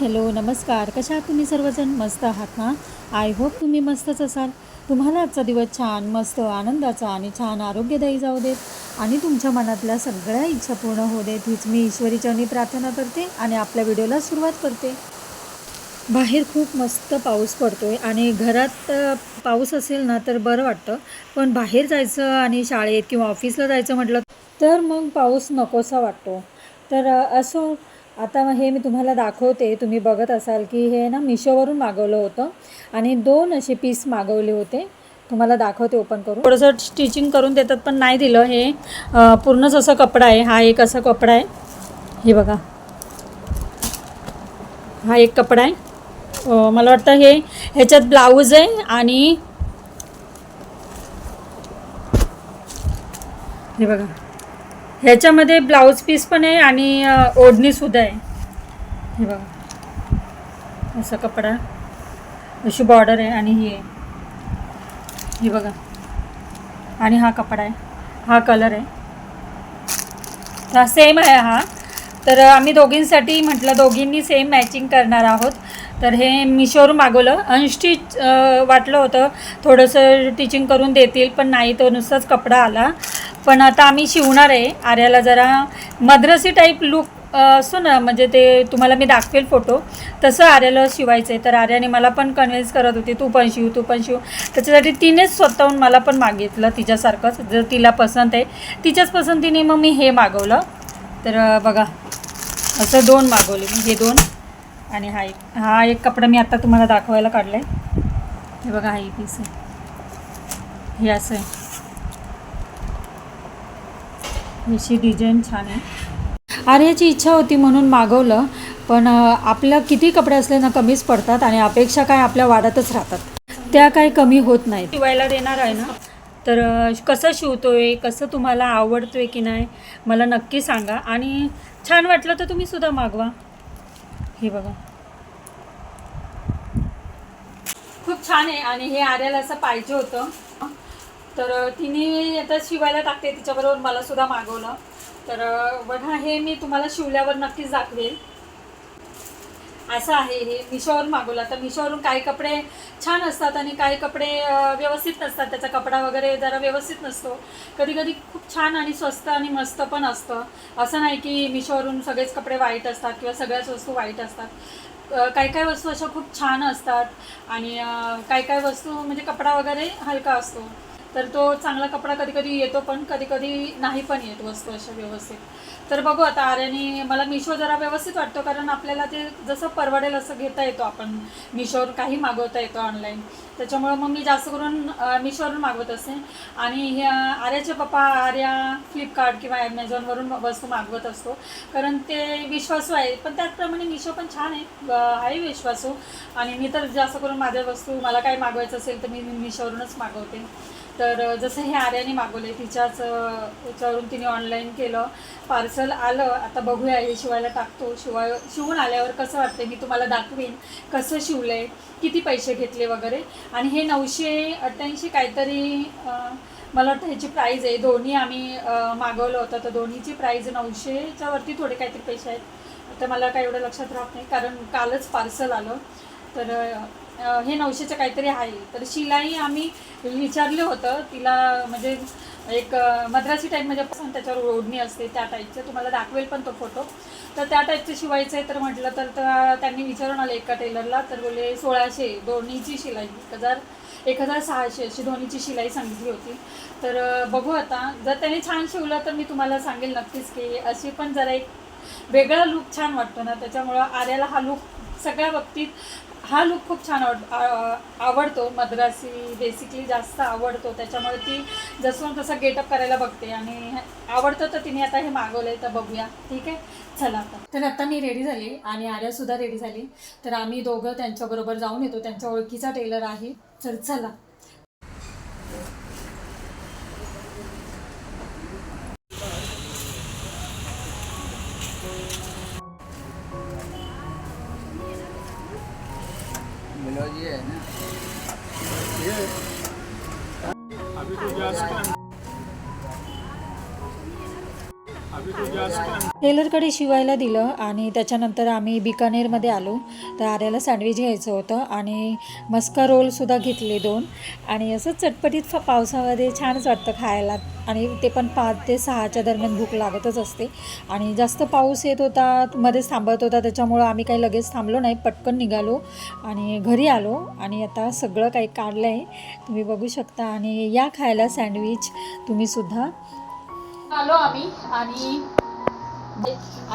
Hello नमस्कार. कशा आहात तुम्ही सर्वजण? मस्त आहात ना? आय होप तुम्ही मस्तच असाल. तुम्हाला आजचा दिवस छान मस्त आनंदाचा आणि छान आरोग्यदायी जाऊ देत आणि तुमच्या मनातल्या सगळ्या इच्छा पूर्ण होऊ देत हीच मी ईश्वरीचरणी प्रार्थना करते आणि आपल्या व्हिडिओला सुरुवात करते. बाहेर खूप मस्त पाऊस पडतो आहे आणि घरात पाऊस असेल ना तर बरं वाटतं. पण बाहेर जायचं आणि शाळेत किंवा ऑफिसला जायचं म्हटलं तर मग पाऊस नकोसा वाटतो. तर असो आता मग हे मी तुम्हाला दाखवते. तुम्ही बघत असाल की हे ना मिशोवरून मागवलं होतं आणि दोन असे पीस मागवले होते. तुम्हाला दाखवते ओपन करून. थोडंसं स्टिचिंग करून देतात पण नाही दिलं हे. पूर्णच असा कपडा आहे. हा एक असा कपडा आहे. हे बघा. हा एक कपडा आहे. मला वाटतं हे ह्याच्यात ब्लाऊज आहे आणि हे बघा. ह्याच्यामध्ये ब्लाऊज पीस पण आहे आणि ओढणीसुद्धा आहे. हे बघा. असा कपडा. अशी बॉर्डर आहे आणि ही आहे. हे बघा. आणि हा कपडा आहे. हा कलर आहे. हा सेम आहे हा. तर आम्ही दोघींसाठी म्हटलं दोघींनी सेम मॅचिंग करणार आहोत. तर हे मिशोवरून मागवलं. अनस्टिच वाटलं होतं थोडंसं टिचिंग करून देतील पण नाही तो नुसताच कपडा आला. पण आता आम्ही शिवणार आहे आर्याला जरा मद्रसी टाईप लुक असतो ना म्हणजे ते तुम्हाला मी दाखवेल फोटो तसं आर्याला शिवायचं आहे तर आर्याने मला पण कन्व्हिन्स करत होती तू पण शिव तू पण शिव. त्याच्यासाठी तिनेच स्वतःहून मला पण मागितलं तिच्यासारखंच जर तिला पसंत आहे. तिच्याच पसंतीने मग मी हे मागवलं. तर बघा. असं दोन मागवले. मी हे दोन. आणि हा एक हा एक कपडा मी आत्ता तुम्हाला दाखवायला काढला आहे हे बघा हा एक पीस आहे. हे असं आहे. याची डिझाईन छान आहे. अरे याची इच्छा होती म्हणून मागवलं पण आपलं किती कपडे असले ना कमीच पडतात आणि अपेक्षा काय आपल्या वाढतच राहतात. त्या काही कमी होत नाहीत. शिवायला देणार आहे ना? तर कसं कसं शिवतोय कसं तुम्हाला आवडतोय की नाही मला नक्की सांगा. आणि छान वाटलं तर तुम्ही सुद्धा मागवा. हे बघा. खूप छान आहे आणि हे आर्याला असं पाहिजे होतं. तर तिने आता शिवायला टाकते तिच्याबरोबर मला सुद्धा मागवलं. तर बघा हे मी तुम्हाला शिवल्यावर नक्कीच दाखवेल. असं आहे. हे मिशोवरून मागवलं. तर मिशोवरून काही कपडे छान असतात आणि काही कपडे व्यवस्थित नसतात. त्याचा कपडा वगैरे जरा व्यवस्थित नसतो. कधी कधी खूप छान आणि स्वस्त आणि मस्त पण असतं. असं नाही की मिशोवरून सगळेच कपडे वाईट असतात किंवा सगळ्याच वस्तू वाईट असतात. काही काही वस्तू अशा खूप छान असतात आणि काही काही वस्तू म्हणजे कपडा वगैरे हलका असतो. तर तो चांगला कपडा कधी कधी येतो पण कधी कधी नाही पण येत वस्तू अशा व्यवस्थित. तर बघू आता आर्याने मला मिशो जरा व्यवस्थित वाटतो कारण आपल्याला ते जसं परवडेल असं घेता येतो आपण. मिशोवर काही मागवता येतो ऑनलाईन त्याच्यामुळं मग मी जास्त करून मिशोवरून मागवत असते आणि ह्या आर्याचे पप्पा आर्या फ्लिपकार्ट किंवा ॲमेझॉनवरून वस्तू मागवत असतो. कारण ते विश्वासू आहे. पण त्याचप्रमाणे मिशो पण छान आहे. आहे विश्वासू. आणि मी तर जास्त करून माझ्या वस्तू मला काय मागवायचं असेल तर मी मिशोवरूनच मागवते. तर जसं हे आर्याने मागवले तिच्याच याच्यावरून तिने ऑनलाईन केलं. पार्सल आलं आता बघूया हे शिवायला टाकतो. शिवाय शिवून आल्यावर कसं वाटते मी तुम्हाला दाखवीन कसं शिवलं आहे किती पैसे घेतले वगैरे. आणि हे नऊशे अठ्ठ्याऐंशी काहीतरी मला वाटतं ह्याची प्राईज आहे. दोन्ही आम्ही मागवलं होतं. तर दोन्हीची प्राईज नऊशेच्या वरती थोडे काहीतरी पैसे आहेत. तर मला काय एवढं लक्षात राहत नाही कारण कालच पार्सल आलं. तर हे नऊशेचं काहीतरी आहे. तर शिलाई आम्ही विचारलं होतं. तिला म्हणजे एक मद्रासी टाईप म्हणजे त्याच्यावर ओढणी असते त्या टाईपचं तुम्हाला दाखवेल पण तो फोटो तर त्या टाईपचं शिवायचं आहे तर म्हटलं तर त्या- त्यांनी विचारून आलं एका टेलरला तर बोले सोळाशे दोन्हीची शिलाई. एक हजार एक हजार सहाशे अशी दोन्हीची शिलाई सांगितली होती. तर बघू आता. जर त्याने छान शिवलं तर मी तुम्हाला सांगेल नक्कीच की अशी पण जरा एक वेगळा लुक छान वाटतो ना. त्याच्यामुळं आर्याला हा लुक सगळ्या बाबतीत हा लुक खूप छान आवड आवडतो. मद्रासी बेसिकली जास्त आवडतो. त्याच्यामुळे ती जसं तसं गेटअप करायला बघते आणि आवडतं तर तिने आता हे मागवलं आहे तर बघूया. ठीक आहे? चला आता. तर आता मी रेडी झाली आणि आर्यासुद्धा रेडी झाली. तर आम्ही दोघं त्यांच्याबरोबर जाऊन येतो. त्यांच्या ओळखीचा टेलर आहे. तर चला. मनोज ये है ना. अभी तो जस्ट टेलरकडे शिवायला दिलं आणि त्याच्यानंतर आम्ही बिकानेरमध्ये आलो. तर आर्याला सँडविच घ्यायचं होतं आणि मस्का रोलसुद्धा घेतले दोन. आणि असं चटपटीत फ पावसामध्ये छानच वाटतं खायला. आणि ते पण पाच ते सहाच्या दरम्यान भूक लागतच असते. आणि जास्त पाऊस येत होता मध्येच थांबत होता त्याच्यामुळं आम्ही काही लगेच थांबलो नाही. पटकन निघालो आणि घरी आलो. आणि आता सगळं काही काढलं आहे तुम्ही बघू शकता. आणि या खायला सँडविच तुम्हीसुद्धा आलो आम्ही आणि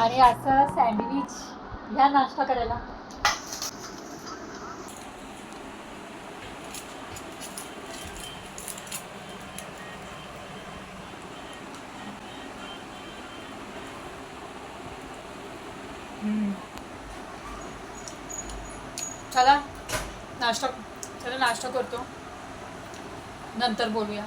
आणि असं सँडविच ह्या नाश्ता करायला. चला नाश्ता चला नाश्ता करतो. नंतर बोलूया.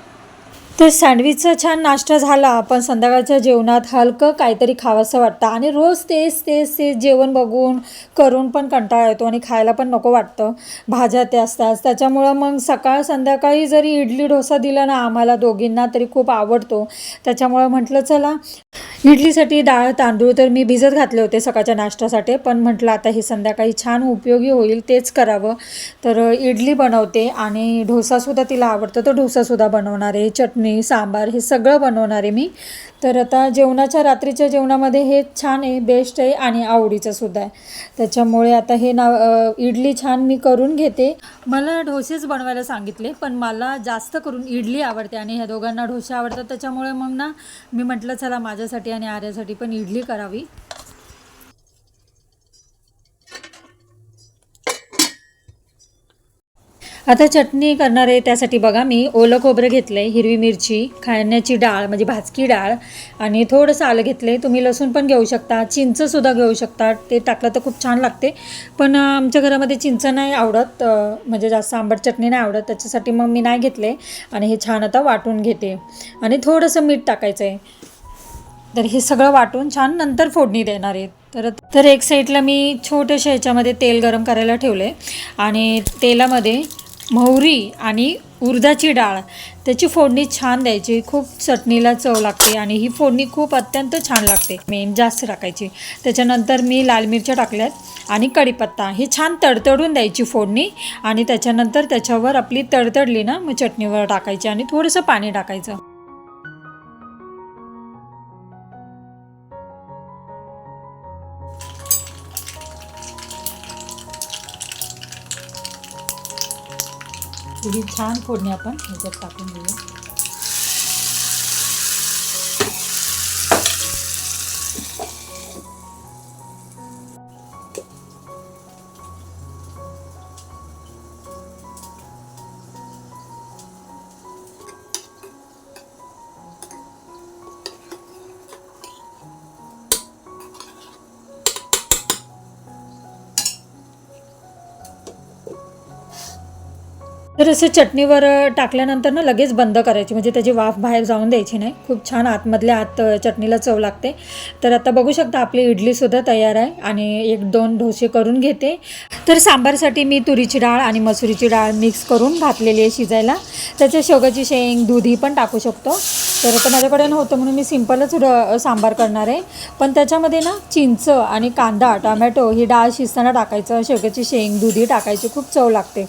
तर सँडविचचा छान नाश्ता झाला. पण संध्याकाळच्या जेवणात हलकं काहीतरी खावंसं वाटतं. आणि रोज तेच तेच तेच जेवण बघून करून पण कंटाळा येतो आणि खायला पण नको वाटतं. भाज्या ते असतात त्याच्यामुळं मग सकाळ संध्याकाळी जरी इडली डोसा दिला ना आम्हाला दोघींना तरी खूप आवडतो. त्याच्यामुळं म्हटलं चला इडलीसाठी डाळ तांदूळ तर मी भिजत घातले होते सकाळच्या नाश्त्यासाठी. पण म्हटलं आता हे संध्याकाळी छान उपयोगी होईल तेच करावं. तर इडली बनवते आणि डोसासुद्धा तिला आवडतं. तर डोसासुद्धा बनवणार आहे. चटणी सांबार हे सगळं बनवणार आहे मी. तर आता जेवणाच्या रात्रीच्या जेवणामध्ये हे छान आहे बेस्ट आहे आणि आवडीचं सुद्धा आहे. त्याच्यामुळे आता हे ना इडली छान मी करून घेते. मला डोसेच बनवायला सांगितले पण मला जास्त करून इडली आवडते आणि ह्या दोघांना डोसे आवडतात. त्याच्यामुळे मग ना मी म्हटलं चला माझ्यासाठी आणि आर्यासाठी पण इडली करावी. आता चटणी करणार आहे त्यासाठी बघा मी ओलं खोबरं घेतलं आहे हिरवी मिरची खाण्याची डाळ म्हणजे भाजकी डाळ आणि थोडंसं आलं घेतलं आहे तुम्ही लसूण पण घेऊ शकता चिंचसुद्धा घेऊ शकता. ते टाकलं तर खूप छान लागते. पण आमच्या घरामध्ये चिंच नाही आवडत म्हणजे जास्त आंबट चटणी नाही आवडत. त्याच्यासाठी मग मी नाही घेतले आणि हे छान आता वाटून घेते. आणि थोडंसं मीठ टाकायचं आहे तर हे सगळं वाटून छान नंतर फोडणी देणार आहे. तर तर एक साईडला मी छोट्याशा ह्याच्यामध्ये तेल गरम करायला ठेवलं आहे आणि तेलामध्ये मोहरी आणि उर्धाची डाळ. त्याची फोडणी छान द्यायची. खूप चटणीला चव लागते आणि ही फोडणी खूप अत्यंत छान लागते. मेन जास्त टाकायची. त्याच्यानंतर मी लाल मिरच्या टाकल्यात आणि कढीपत्ता. ही छान तडतडून द्यायची फोडणी आणि त्याच्यानंतर त्याच्यावर आपली तडतडली ना मग चटणीवर टाकायची आणि थोडंसं पाणी टाकायचं. ही छान फोडणी आपण ह्याच्यात टाकून देऊया. तर असं चटणीवर टाकल्यानंतर ना लगेच बंद करायची. म्हणजे त्याची वाफ बाहेर जाऊन द्यायची नाही. खूप छान आतमधल्या आत चटणीला चव लागते. तर आता बघू शकता आपली इडलीसुद्धा तयार आहे. आणि एक दोन डोसे करून घेते. तर सांबारसाठी मी तुरीची डाळ आणि मसुरीची डाळ मिक्स करून घातलेली आहे शिजायला. त्याच्या शेवगाची शेंग दुधी पण टाकू शकतो. तर आता माझ्याकडे नव्हतं म्हणून मी सिम्पलच सांबार करणार आहे. पण त्याच्यामध्ये ना चिंच आणि कांदा टमॅटो ही डाळ शिजताना टाकायचं. शेवग्याची शेंग दुधी टाकायची. खूप चव लागते.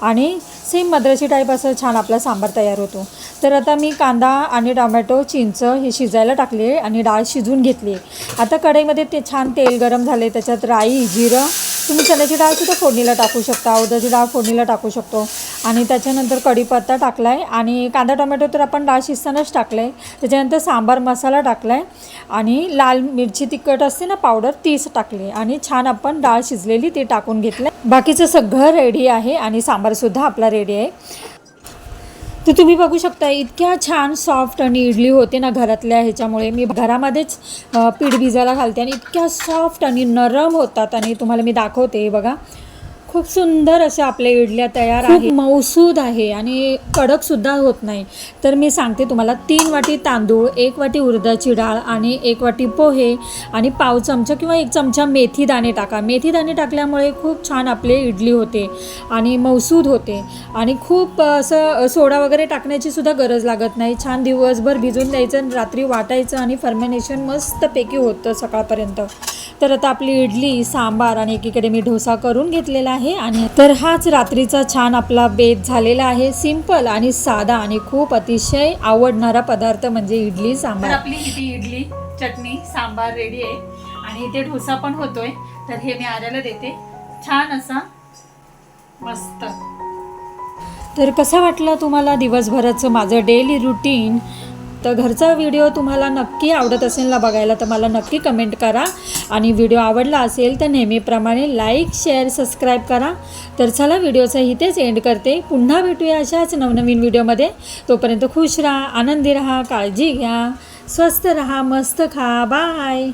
आणि सेम मद्रासी टाईप असं छान आपला सांबार तयार होतो. तर आता मी कांदा आणि टोमॅटो चिंच हे शिजायला टाकले आणि डाळ शिजवून घेतली. आहे आता कढईमध्ये ते छान तेल गरम झाले त्याच्यात राई जिरं तुम्ही चण्याची डाळसुद्धा फोडणीला टाकू शकता उडदाची डाळ फोडणीला टाकू शकतो. आणि त्याच्यानंतर कढीपत्ता टाकला आहे आणि कांदा टोमॅटो तर आपण डाळ शिजतानाच टाकलं आहे त्याच्यानंतर सांबार मसाला टाकला आहे आणि लाल मिरची तिखट असते ना पावडर तीच टाकली आणि छान आपण डाळ शिजलेली ती टाकून घेतलं. बाकीचं सगळं रेडी आहे आणि सांबारसुद्धा आपला रेडी आहे. तर तुम्ही बघू शकता इतक्या छान सॉफ्ट आणि इडली होते ना घरातल्या ह्याच्यामुळे. मी घरामध्येच पीठ भिजायला घालते आणि इतक्या सॉफ्ट आणि नरम होतात आणि तुम्हाला मी दाखवते बघा. खूप सुंदर अशा आपल्या इडल्या तयार आहे मौसूद आहे आणि कडक सुद्धा होत नाही. तर मी सांगते तुम्हाला तीन वाटी तांदूळ एक वाटी उडदाची डाळ आणि एक वाटी पोहे आणि पाव चमचा किंवा एक चमचा मेथी दाणे टाका. मेथी दाणे टाकल्यामुळे खूप छान आपले इडली होते आणि मौसूद होते. आणि खूप असं सोडा वगैरे टाकण्याची सुद्धा गरज लागत नाही. छान दिवसभर भिजून द्यायचं आणि रात्री वाटायचं आणि फर्मिनेशन मस्तपैकी होतं सकाळपर्यंत. तर आता आपली इडली सांबार आणि एकीकडे मी डोसा करून घेतलेला आहे. आणि तर हाच रात्रीचा छान आपला बेत झालेला आहे. सिंपल आणि साधा आणि खूप अतिशय आवडणारा पदार्थ म्हणजे इडली सांबार. आपली इथे इडली चटणी सांबार रेडी आहे. आणि इथे डोसा पण होतोय. तर हे मी आर्याला देते. छान असा मस्त. तर कसा वाटला तुम्हाला दिवसभराचं माझं डेली रुटीन तर घरचा व्हिडिओ तुम्हाला नक्की आवडत असेल ना बघायला तर मला नक्की कमेंट करा. आणि व्हिडिओ आवडला असेल तर नेहमीप्रमाणे लाईक शेअर सबस्क्राईब करा. तर चला व्हिडिओचं इथेच एंड करते. पुन्हा भेटूया अशाच नवनवीन व्हिडिओमध्ये तोपर्यंत खुश राहा आनंदी राहा काळजी घ्या स्वस्त राहा मस्त खा. बाय